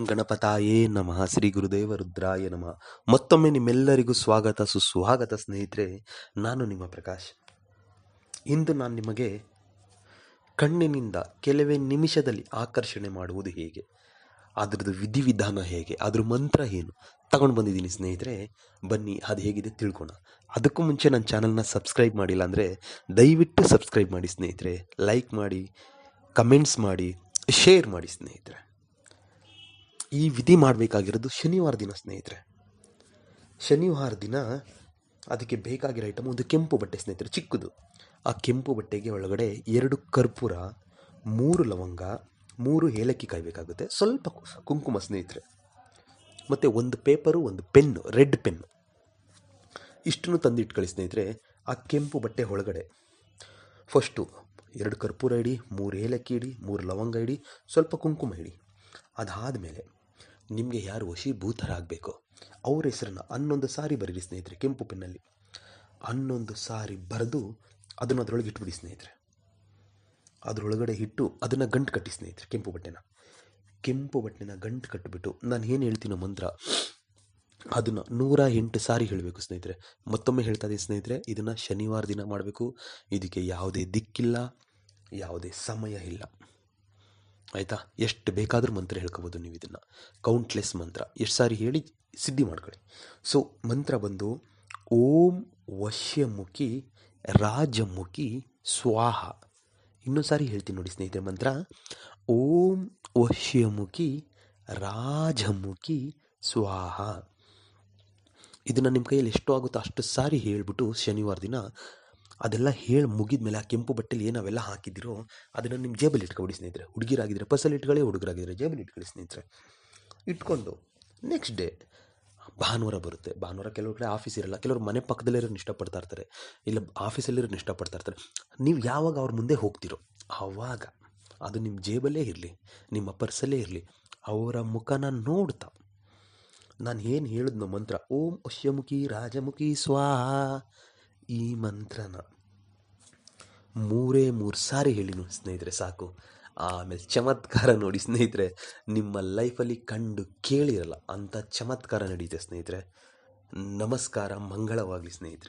ಗಣಪತಾಯೇ ನಮಃ, ಶ್ರೀ ಗುರುದೇವ ರುದ್ರಾಯ ನಮಃ. ಮತ್ತೊಮ್ಮೆ ನಿಮ್ಮೆಲ್ಲರಿಗೂ ಸ್ವಾಗತ, ಸುಸ್ವಾಗತ ಸ್ನೇಹಿತರೆ, ನಾನು ನಿಮ್ಮ ಪ್ರಕಾಶ್. ಇಂದು ನಾನು ನಿಮಗೆ ಕಣ್ಣಿನಿಂದ ಕೆಲವೇ ನಿಮಿಷದಲ್ಲಿ ಆಕರ್ಷಣೆ ಮಾಡುವುದು ಹೇಗೆ? ಅದರದ್ದು ವಿಧಿವಿಧಾನ ಹೇಗೆ? ಅದ್ರ ಮಂತ್ರ ಏನು? ತಗೊಂಡು ಬಂದಿದ್ದೀನಿ ಸ್ನೇಹಿತರೆ, ಬನ್ನಿ ಅದು ಹೇಗಿದೆ ತಿಳ್ಕೊಣ. ಅದಕ್ಕೂ ಮುಂಚೆ ನನ್ನ ಚಾನಲ್ನ ಸಬ್ಸ್ಕ್ರೈಬ್ ಮಾಡಿಲ್ಲ ಅಂದರೆ ದಯವಿಟ್ಟು ಸಬ್ಸ್ಕ್ರೈಬ್ ಮಾಡಿ ಸ್ನೇಹಿತರೆ. ಲೈಕ್ ಮಾಡಿ, ಕಮೆಂಟ್ಸ್ ಮಾಡಿ, ಶೇರ್ ಮಾಡಿ ಸ್ನೇಹಿತರೆ. ಈ ವಿಧಿ ಮಾಡಬೇಕಾಗಿರೋದು ಶನಿವಾರ ದಿನ, ಸ್ನೇಹಿತರೆ. ಶನಿವಾರ ದಿನ ಅದಕ್ಕೆ ಬೇಕಾಗಿರೋ ಐಟಮ್ ಒಂದು ಕೆಂಪು ಬಟ್ಟೆ, ಸ್ನೇಹಿತರೆ, ಚಿಕ್ಕದು. ಆ ಕೆಂಪು ಬಟ್ಟೆಗೆ ಒಳಗಡೆ ಎರಡು ಕರ್ಪೂರ, ಮೂರು ಲವಂಗ, ಮೂರು ಏಲಕ್ಕಿ ಕಾಯಬೇಕಾಗುತ್ತೆ ಸ್ವಲ್ಪ ಕುಂಕುಮ, ಸ್ನೇಹಿತರೆ. ಮತ್ತು ಒಂದು ಪೇಪರು, ಒಂದು ಪೆನ್ನು, ರೆಡ್ ಪೆನ್ನು. ಇಷ್ಟನ್ನು ತಂದಿಟ್ಕೊಳ್ಳಿ, ಸ್ನೇಹಿತರೆ, ಆ ಕೆಂಪು ಬಟ್ಟೆ ಒಳಗಡೆ. ಫಸ್ಟು ಎರಡು ಕರ್ಪೂರ ಇಡಿ, ಮೂರು ಏಲಕ್ಕಿ ಇಡಿ, ಮೂರು ಲವಂಗ ಇಡಿ, ಸ್ವಲ್ಪ ಕುಂಕುಮ ಇಡಿ. ಅದಾದಮೇಲೆ ನಿಮಗೆ ಯಾರು ವಶೀಭೂತರಾಗಬೇಕು? ಅವ್ರ ಹೆಸರನ್ನು ಹನ್ನೊಂದು ಸಾರಿ ಬರೀರಿ ಸ್ನೇಹಿತರೆ, ಕೆಂಪು ಪೆನ್ನಲ್ಲಿ. ಹನ್ನೊಂದು ಸಾರಿ ಬರೆದು ಅದನ್ನು ಅದರೊಳಗೆ ಇಟ್ಬಿಡಿ ಸ್ನೇಹಿತರೆ. ಅದರೊಳಗಡೆ ಇಟ್ಟು ಅದನ್ನು ಗಂಟು ಕಟ್ಟಿ ಸ್ನೇಹಿತರೆ, ಕೆಂಪು ಬಟ್ಟೆನ. ಕೆಂಪು ಬಟ್ಟೆನ ಗಂಟು ಕಟ್ಟಿಬಿಟ್ಟು ನಾನು ಏನು ಹೇಳ್ತೀನೋ ಮಂತ್ರ, ಅದನ್ನು ನೂರ ಎಂಟು ಸಾರಿ ಹೇಳಬೇಕು ಸ್ನೇಹಿತರೆ. ಮತ್ತೊಮ್ಮೆ ಹೇಳ್ತಾ ಇದ್ದೀನಿ ಸ್ನೇಹಿತರೆ, ಇದನ್ನು ಶನಿವಾರ ದಿನ ಮಾಡಬೇಕು. ಇದಕ್ಕೆ ಯಾವುದೇ ದಿಕ್ಕಿಲ್ಲ, ಯಾವುದೇ ಸಮಯ ಇಲ್ಲ. ಆಯಿತಾ? ಎಷ್ಟು ಬೇಕಾದರೂ ಮಂತ್ರ ಹೇಳ್ಕೊಬೋದು ನೀವು ಇದನ್ನು. ಕೌಂಟ್ಲೆಸ್ ಮಂತ್ರ. ಎಷ್ಟು ಸಾರಿ ಹೇಳಿ ಸಿದ್ಧಿ ಮಾಡ್ಕೊಳ್ಳಿ. ಸೊ ಮಂತ್ರ ಬಂದು, ಓಂ ವಶ್ಯಮುಖಿ ರಾಜಮುಖಿ ಸ್ವಾಹ. ಇನ್ನೊಂದು ಸಾರಿ ಹೇಳ್ತೀನಿ ನೋಡಿ ಸ್ನೇಹಿತರೆ ಮಂತ್ರ. ಓಂ ವಶ್ಯಮುಖಿ ರಾಜಮುಖಿ ಸ್ವಾಹ. ಇದನ್ನು ನಿಮ್ಮ ಕೈಯಲ್ಲಿ ಎಷ್ಟು ಆಗುತ್ತೋ ಅಷ್ಟು ಸಾರಿ ಹೇಳಿಬಿಟ್ಟು ಶನಿವಾರ ದಿನ ಅದೆಲ್ಲ ಹೇಳಿ ಮುಗಿದ ಮೇಲೆ ಆ ಕೆಂಪು ಬಟ್ಟೆಲಿ ಏನು ಅವೆಲ್ಲ ಹಾಕಿದ್ದೀರೋ ಅದನ್ನು ನಿಮ್ಮ ಜೇಬಲ್ಲಿ ಇಟ್ಕೊಬಿಡಿ ಸ್ನೇಹಿತರೆ. ಹುಡುಗಿರಾಗಿದ್ದರೆ ಪರ್ಸಲ್ಲಿ ಇಟ್ಕೊಳ್ಳಿ ಹುಡುಗರಾಗಿದ್ದರೆ ಜೇಬಲ್ಲಿ ಇಟ್ಕೊಳ್ಳಿ ಸ್ನೇಹಿತರೆ. ಇಟ್ಕೊಂಡು ನೆಕ್ಸ್ಟ್ ಡೇ ಭಾನುವಾರ ಬರುತ್ತೆ. ಭಾನುವಾರ ಕೆಲವು ಕಡೆ ಆಫೀಸ್ ಇರಲ್ಲ, ಕೆಲವರು ಮನೆ ಪಕ್ಕದಲ್ಲಿರೋರು ಇಷ್ಟಪಡ್ತಾ ಇರ್ತಾರೆ. ಇಲ್ಲ ಆಫೀಸಲ್ಲಿರೋರು ಇಷ್ಟಪಡ್ತಾ ಇರ್ತಾರೆ. ನೀವು ಯಾವಾಗ ಅವ್ರ ಮುಂದೆ ಹೋಗ್ತಿರೋ ಆವಾಗ ಅದು ನಿಮ್ಮ ಜೇಬಲ್ಲೇ ಇರಲಿ, ನಿಮ್ಮ ಪರ್ಸಲ್ಲೇ ಇರಲಿ, ಅವರ ಮುಖನ ನೋಡ್ತಾ ನಾನು ಏನು ಹೇಳಿದ್ನೋ ಮಂತ್ರ, ಓಂ ಅಶ್ಯಮುಖಿ ರಾಜಮುಖಿ ಸ್ವಾಹ. ಈ ಮಂತ್ರನ ಮೂರೇ ಮೂರು ಸಾರಿ ಹೇಳಿ ನೋಡಿ ಸ್ನೇಹಿತರೆ, ಸಾಕು. ಆಮೇಲೆ ಚಮತ್ಕಾರ ನೋಡಿ ಸ್ನೇಹಿತರೆ, ನಿಮ್ಮ ಲೈಫಲ್ಲಿ ಕಂಡು ಕೇಳಿರಲ್ಲ, ಅಂಥ ಚಮತ್ಕಾರ ನಡೀತೆ ಸ್ನೇಹಿತರೆ. ನಮಸ್ಕಾರ, ಮಂಗಳವಾಗಲಿ ಸ್ನೇಹಿತರೆ.